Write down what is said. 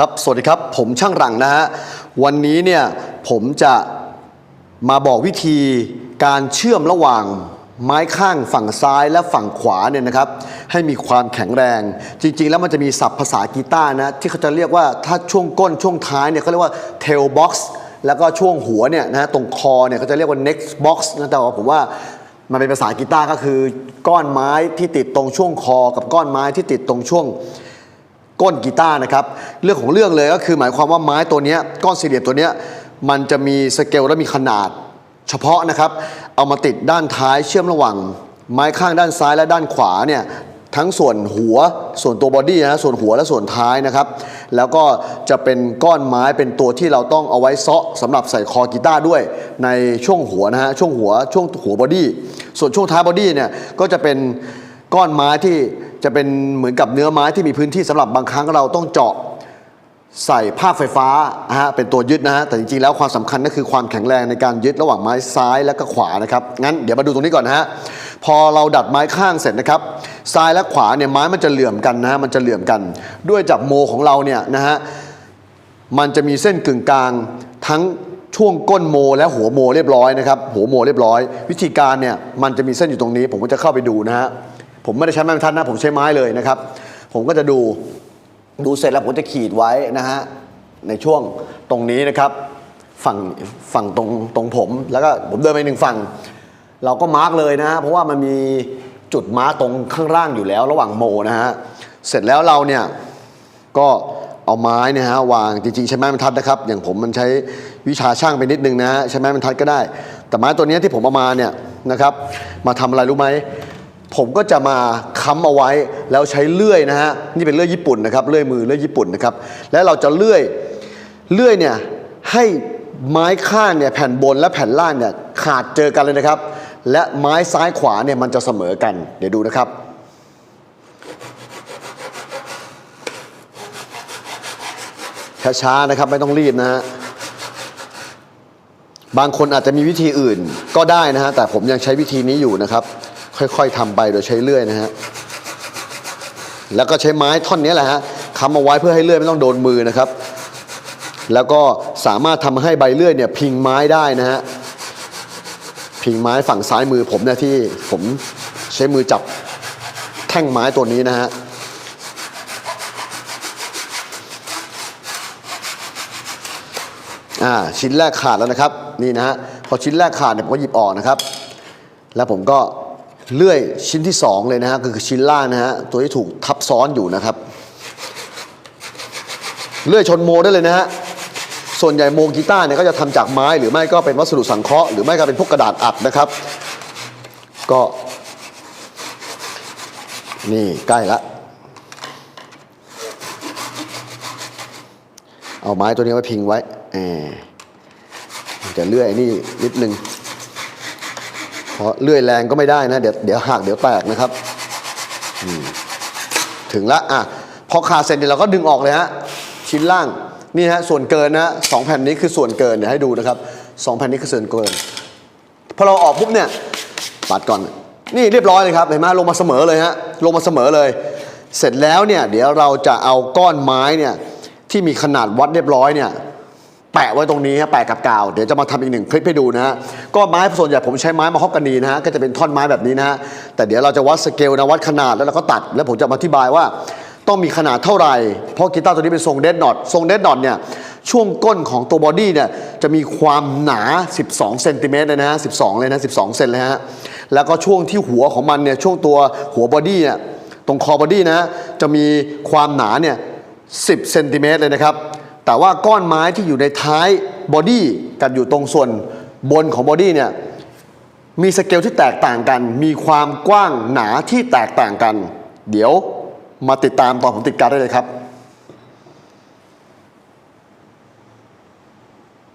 ครับ สวัสดีครับ ผมช่างหลังนะฮะ วันนี้เนี่ยผมจะมาบอกวิธีการเชื่อมระหว่างไม้ข้างฝั่งซ้ายและฝั่งขวาเนี่ยนะครับ ให้มีความแข็งแรง จริง ๆ แล้วมันจะมีศัพท์ภาษากีตาร์นะ ที่เขาจะเรียกว่าถ้าช่วงก้นช่วงท้ายเนี่ยเขาเรียกว่า tail box แล้วก็ช่วงหัวเนี่ยนะฮะตรงคอเนี่ยเขาจะเรียกว่า neck box นะแต่ว่าผมว่ามันเป็นภาษากีตาร์ก็คือก้อนไม้ที่ติดตรงช่วงคอ กับก้อนไม้ที่ติดตรงช่วง ก้นกีตาร์นะครับ เรื่องของเรื่องเลยก็คือหมายความว่าไม้ตัวนี้ก้อนสี่เหลี่ยมตัวนี้มันจะมีสเกลและมีขนาด เฉพาะนะครับ เอามาติดด้านท้ายเชื่อมระหว่างไม้ข้างด้านซ้ายและด้านขวาเนี่ยทั้งส่วนหัวส่วนตัวบอดี้นะส่วนหัวและส่วนท้ายนะครับ แล้วก็จะเป็นก้อนไม้เป็นตัวที่เราต้องเอาไว้เซาะสำหรับใส่คอกีตาร์ด้วยในช่วงหัวนะฮะช่วงหัวช่วงหัวบอดี้ส่วนช่วงท้ายบอดี้เนี่ยก็จะเป็นก้อนไม้ที่ จะเป็นเหมือนกับเนื้อไม้ที่มีพื้นที่สำหรับบางครั้งเราต้องเจาะใส่ภาคไฟฟ้าฮะเป็นตัวยึดนะฮะแต่จริงๆแล้วความสำคัญก็คือความแข็งแรงในการยึดระหว่างไม้ซ้ายและก็ขวานะครับงั้นเดี๋ยวมาดูตรงนี้ก่อนนะฮะพอเราดัดไม้ข้างเสร็จนะครับซ้ายและขวาเนี่ยไม้มันจะเหลื่อมกันนะฮะมันจะเหลื่อมกัน ด้วยจากโมของเราเนี่ยนะฮะมันจะมีเส้นกึ่งกลางทั้งช่วงก้นโมและหัวโมเรียบร้อยนะครับหัวโมเรียบร้อย วิธีการเนี่ยมันจะมีเส้นอยู่ตรงนี้ ผมก็จะเข้าไปดูนะฮะ ผมไม่ได้ใช้ไม้บรรทัดนะ ผมใช้ไม้เลยนะครับ ผมก็จะดูดูเสร็จแล้วผมจะขีดไว้นะฮะในช่วงตรงนี้นะครับ ฝั่งฝั่งตรงตรงผม แล้วก็ผมเดินไปหนึ่งฝั่ง เราก็มาร์กเลยนะฮะเพราะว่ามันมีจุดมาร์กตรงข้างล่างอยู่แล้ว ระหว่างโมนะฮะเสร็จแล้วเราเนี่ยก็เอาไม้เนี่ยฮะวางจริงๆใช้ไม้บรรทัดนะครับ อย่างผมมันใช้วิชาช่างไปนิดนึงนะใช้ไม้บรรทัดก็ได้ แต่ไม้ตัวนี้ที่ผมเอามาเนี่ยนะครับ มาทำอะไรรู้ไหม ผมก็จะมาค้ำเอาไว้แล้วใช้เลื่อยนะฮะนี่เป็นเลื่อยญี่ปุ่นนะครับเลื่อยมือเลื่อยญี่ปุ่นนะครับแล้วเราจะเลื่อยเลื่อยเนี่ยให้ไม้ข้างเนี่ยแผ่นบนและแผ่นล่างเนี่ยขาดเจอกันเลยนะครับ และไม้ซ้ายขวาเนี่ยมันจะเสมอกัน เดี๋ยวดูนะครับช้าๆนะครับไม่ต้องรีบนะฮะบางคนอาจจะมีวิธีอื่นก็ได้นะฮะแต่ผมยังใช้วิธีนี้อยู่นะครับ ค่อยๆทำไปโดยใช้เลื่อยนะฮะแล้วก็ใช้ไม้ท่อนนี้แหละฮะค้ำเอาไว้เพื่อให้เลื่อยไม่ต้องโดนมือนะครับ แล้วก็สามารถทำให้ใบเลื่อยเนี่ยพิงไม้ได้นะฮะพิงไม้ฝั่งซ้ายมือผมเนี่ยที่ผมใช้มือจับแท่งไม้ตัวนี้นะฮะอ่าชิ้นแรกขาดแล้วนะครับนี่นะฮะพอชิ้นแรกขาดเนี่ยผมก็หยิบออกนะครับ แล้วผมก็ เลื่อยชิ้นที่สองเลยนะฮะคือชิ้นล่างนะฮะตัวที่ถูกทับซ้อนอยู่นะครับ เลื่อยชนโมได้เลยนะฮะส่วนใหญ่โมกีตาร์เนี่ยก็จะทำจากไม้หรือไม่ก็เป็นวัสดุสังเคราะห์หรือไม่ก็เป็นพวกกระดาษอัดนะครับ ก็ นี่ใกล้ละเอาไม้ตัวนี้ไว้พิงไว้แหมจะเลื่อยนี่นิดนึง เพราะเลื่อยแรงก็ไม่ได้นะ เดี๋ยวเดี๋ยวหักเดี๋ยวแตกนะครับถึงละอะพอขาดเสร็จเดี๋ยวเราก็ดึงออกเลยฮะชิ้นล่างนี่ฮะส่วนเกินนะฮะสองแผ่นนี้คือส่วนเกินเดี๋ยวให้ดูนะครับสองแผ่นนี้คือส่วนเกินพอเราออกปุ๊บเนี่ยปัดก่อน นี่เรียบร้อยเลยครับเห็นไหมลงมาเสมอเลยฮะลงมาเสมอเลย เสร็จแล้วเนี่ยเดี๋ยวเราจะเอาก้อนไม้เนี่ยที่มีขนาดวัดเรียบร้อยเนี่ย แปะไว้ตรงนี้ฮะแปะกับกาว เดี๋ยวจะมาทำอีกหนึ่งคลิปให้ดูนะฮะก็ไม้ส่วนใหญ่ผมใช้ไม้มาฮอกกานีนะฮะก็จะเป็นท่อนไม้แบบนี้นะฮะแต่เดี๋ยวเราจะวัดสเกลนะวัดขนาดแล้วเราก็ตัด แล้วผมจะอธิบายว่า ต้องมีขนาดเท่าไหร่เพราะกีตาร์ตัวนี้เป็นทรงเดดนอตทรงเดดนอตเนี่ยช่วงก้นของตัวบอดี้เนี่ยจะมีความหนา 12 เซนติเมตรเลยนะฮะ 12 เลยนะ 12 เซนเลยฮะ แล้วก็ช่วงที่หัวของมันเนี่ยช่วงตัวหัวบอดี้เนี่ยตรงคอบอดี้นะจะมีความหนาเนี่ย 10 เซนติเมตรเลยนะครับ แต่ว่าก้อนไม้ที่อยู่ในท้ายบอดี้กับอยู่ตรงส่วนบนของบอดี้เนี่ยมีสเกลที่แตกต่างกัน มีความกว้างหนาที่แตกต่างกัน เดี๋ยวมาติดตามตอนผมติดการได้เลยครับ